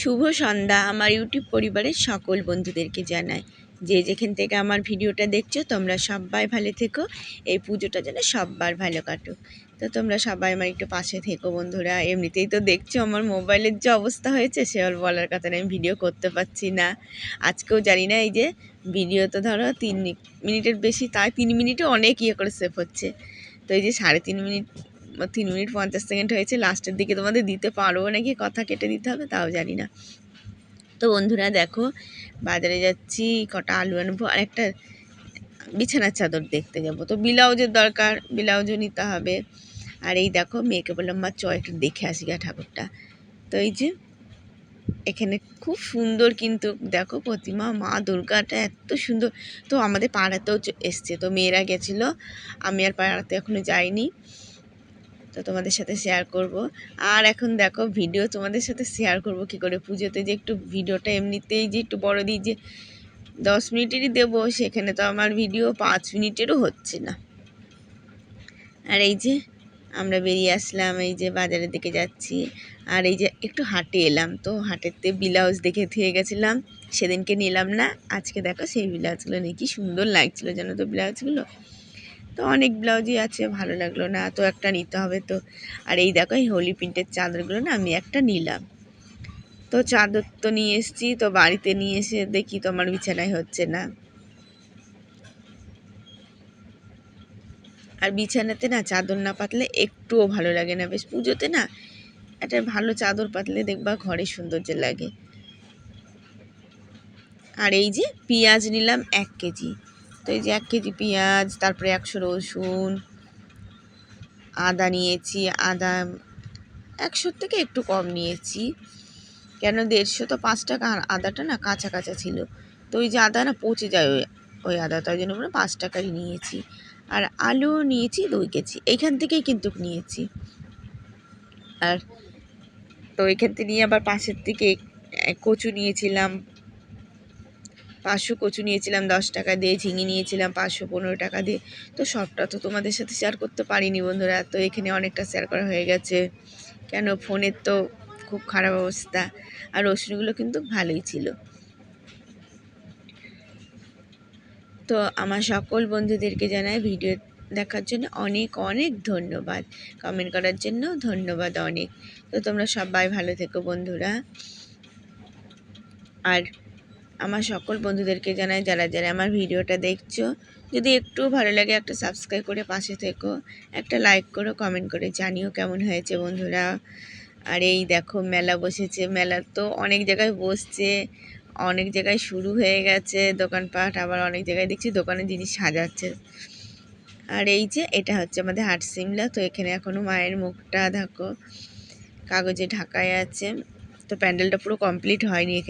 শুভ সন্ধ্যা আমার ইউটিউব পরিবারের সকল বন্ধুদেরকে জানাই। যে যেখান থেকে আমার ভিডিওটা দেখছ, তোমরা সবাই ভালো থেকো। এই পুজোটা যেন সববার ভালো কাটুক। তো তোমরা সবাই আমার একটু পাশে থেকো বন্ধুরা। এমনিতেই তো দেখছ আমার মোবাইলের যে অবস্থা হয়েছে, সে বলার কথা আমি ভিডিও করতে পারছি না। আজকেও জানি না, এই যে ভিডিও তো ধরো তিন মিনিটের বেশি, তাই তিন মিনিটে অনেক ইয়ে করে সেভ হচ্ছে। তো এই যে সাড়ে তিন মিনিট তিন মিনিট পঞ্চাশ সেকেন্ড হয়েছে, লাস্টের দিকে তোমাদের দিতে পারব নাকি? কথা কেটে দিতে হবে, তাও জানি না। তো বন্ধুরা দেখো, বাজারে যাচ্ছি, কটা আলু আনব, আর একটা বিছানার চাদর দেখতে যাব। তো ব্লাউজের দরকার, ব্লাউজও নিতে হবে। আর এই দেখো, মেয়েকে বললাম, মা, চ, একটু দেখে আসি গা ঠাকুরটা। তো এই যে, এখানে খুব সুন্দর কিন্তু দেখো প্রতিমা, মা দুর্গাটা এত সুন্দর। তো আমাদের পাড়াতেও এসছে, তো মেয়েরা গেছিল। আমি আর পাড়াতে এখনও যাইনি। তো তোমাদের সাথে শেয়ার করব। আর এখন দেখো ভিডিও তোমাদের সাথে শেয়ার করব কি করে? পুজোতে যে একটু ভিডিওটা এমনিতেই যে একটু বড় দিই, যে দশ মিনিটেরই দেবো, সেখানে তো আমার ভিডিও পাঁচ মিনিটেরও হচ্ছে না। আর এই যে আমরা বেরিয়ে আসলাম, এই যে বাজারের দিকে যাচ্ছি। আর এই যে একটু হাটে এলাম, তো হাটেতে ব্লাউজ দেখে থুয়ে গেছিলাম। সেদিনকে নিলাম না, আজকে দেখো সেই ব্লাউজগুলো নিয়ে কি সুন্দর লাগছিল জানো তো ব্লাউজগুলো? তো অনেক ব্লাউজই আছে, ভালো লাগল না, তো একটা নিতে হবে তো। আর এই দেখো, এই হোলি প্রিন্টের চাদরগুলো না আমি একটা নিলাম। তো চাদর তো নিয়ে এসেছি, তো বাড়িতে নিয়ে এসে দেখি তো আমার বিছানায় হচ্ছে না। আর বিছানাতে না চাদর না পাতলে একটুও ভালো লাগে না, বেশ পুজোতে না একটা ভালো চাদর পাতলে দেখবা ঘরে সৌন্দর্য লাগে। আর এই যে পেঁয়াজ নিলাম এক কেজি। তো এই যে এক কেজি পেঁয়াজ, তারপরে একশো রসুন, আদা নিয়েছি, আদা একশোর থেকে একটু কম নিয়েছি। কেন দেড়শো তো পাঁচ টাকা, আর আদাটা না কাঁচা কাঁচা ছিল। তো ওই যে আদা না পচে যায় ওই ওই আদা, তাই জন্য আমরা পাঁচ টাকারই নিয়েছি। আর আলু নিয়েছি দুই কেজি এইখান থেকেই কিন্তু নিয়েছি। আর তো এখান থেকে নিয়ে আবার পাশের থেকে কচু নিয়েছিলাম পাঁচশো কচু নিয়েছিলাম, দশ টাকা দিয়ে ঝিঙে নিয়েছিলাম, পাঁচশো পনেরো টাকা দিয়ে। তো সবটা তো তোমাদের সাথে শেয়ার করতে পারিনি বন্ধুরা, তো এখানে অনেকটা শেয়ার করা হয়ে গেছে। কেন? ফোনের তো খুব খারাপ অবস্থা, আর রসুনগুলো কিন্তু ভালোই ছিল। তো আমার সকল বন্ধুদেরকে জানাই ভিডিও দেখার জন্য অনেক অনেক ধন্যবাদ। কমেন্ট করার জন্য ধন্যবাদ অনেক। তো তোমরা সবাই ভালো থেকো বন্ধুরা। আর আমার সকল বন্ধুদেরকে জানাই, যারা যারা আমার ভিডিওটা দেখছ, যদি একটু ভালো লাগে একটা সাবস্ক্রাইব করে পাশে থেকো, একটা লাইক করো কমেন্ট করে জানিও কেমন হয়েছে বন্ধুরা। আর এই দেখো মেলা বসেছে, মেলা তো অনেক জায়গায় বসছে, অনেক জায়গায় শুরু হয়ে গেছে, দোকানপাট আবার অনেক জায়গায় দেখছি দোকানে জিনিস সাজাচ্ছে। আর এই যে এটা হচ্ছে আমাদের হাট সিমলা, তো এখানে এখনও মায়ের মুখটা দেখো, কাগজে ঢাকায় আছে, তো প্যান্ডেলটা পুরো কমপ্লিট হয়নি এখানে।